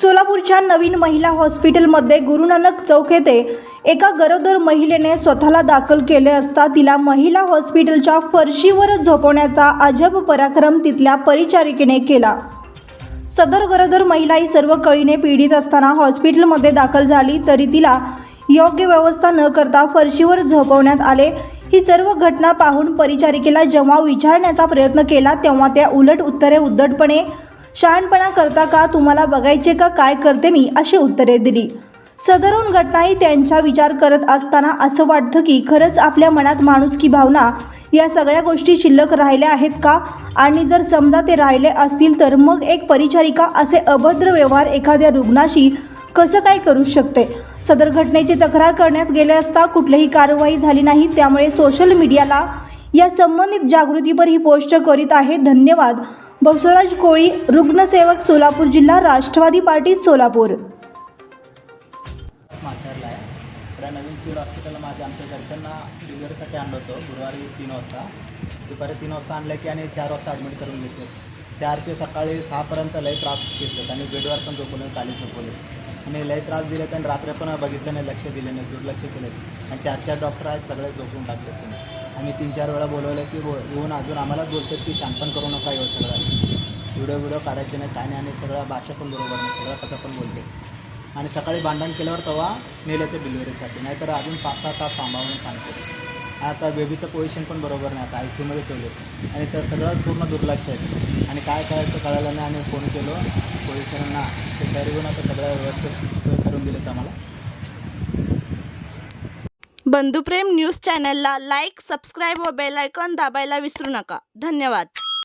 सोलापूरच्या नवीन महिला हॉस्पिटलमध्ये गुरुनानक चौक येथे एका गरोदर महिलेने स्वतःला दाखल केले असता तिला महिला हॉस्पिटलच्या फरशीवर झोपवण्याचा अजब पराक्रम तिथल्या परिचारिकेने केला. सदर गरोदर महिला ही सर्व कळीने पीडित असताना हॉस्पिटलमध्ये दाखल झाली तरी तिला योग्य व्यवस्था न करता फरशीवर झोपवण्यात आले. ही सर्व घटना पाहून परिचारिकेला जेव्हा विचारण्याचा प्रयत्न केला तेव्हा त्या उलट उत्तरे उद्धटपणे शहाणपणा करता का तुम्हाला बघायचे का काय करते मी अशी उत्तरे दिली. सदरून घटनाही त्यांचा विचार करत असताना असं वाटतं की खरंच आपल्या मनात माणुसकी भावना या सगळ्या गोष्टी शिल्लक राहिल्या आहेत का? आणि जर समजा ते राहिले असतील तर मग एक परिचारिका असे अभद्र व्यवहार एखाद्या रुग्णाशी कसं काय करू शकते? सदर घटनेची तक्रार करण्यास गेले असता कुठलीही कारवाई झाली नाही त्यामुळे सोशल मीडियाला या संबंधित जागृतीपर ही पोस्ट करीत आहे. धन्यवाद. बसवराज कोळी रुग्णसेवक सोलापूर जिल्हा राष्ट्रवादी पार्टी सोलापूर. माचारला आहे. नवीन सिव्हिल हॉस्पिटल माझ्या आमच्या घरच्यांना डिलिव्हरीसाठी आणलं होतं. गुरुवारी तीन वाजता. दुपारी तीन वाजता आणलं की आणि चार वाजता ॲडमिट करून घेतले. चार ते सकाळी सहापर्यंत लई त्रास घेतलेत आणि बेडवर पण झोपवले खाली झोपवले. आणि लय त्रास दिले आणि रात्री पण बघितलं नाही लक्ष दिले नाही दुर्लक्ष केलं. आणि चार चार डॉक्टर आहेत सगळे झोपून टाकले तुम्ही आम्ही तीन चार वेळा बोलवलं की बो येऊन अजून आम्हालाच बोलतात की शांतपण करू नका येऊ सगळं. व्हिडिओ व्हिडिओ काढायचे नाही काय नाही आणि सगळं भाषा पण बरोबर नाही सगळं कसं पण बोलते. आणि सकाळी भांडण केल्यावर तेव्हा नेलं ते डिलिव्हरीसाठी नाहीतर अजून पाच सहा तास थांबावून सांगतो. आता बेबीचं पोझिशन पण बरोबर नाही आता आय सी यूमध्ये ठेवले. आणि तर सगळं पूर्ण दुर्लक्ष आहे. आणि काय करायचं कळालं नाही आम्ही फोन केलो पोलिसांना ते सर येऊन आता सगळं व्यवस्थित सोय करून दिलेत आम्हाला. बंधुप्रेम न्यूज चॅनलला लाईक सबस्क्राईब व बेल आयकॉन दाबायला विसरू नका. धन्यवाद.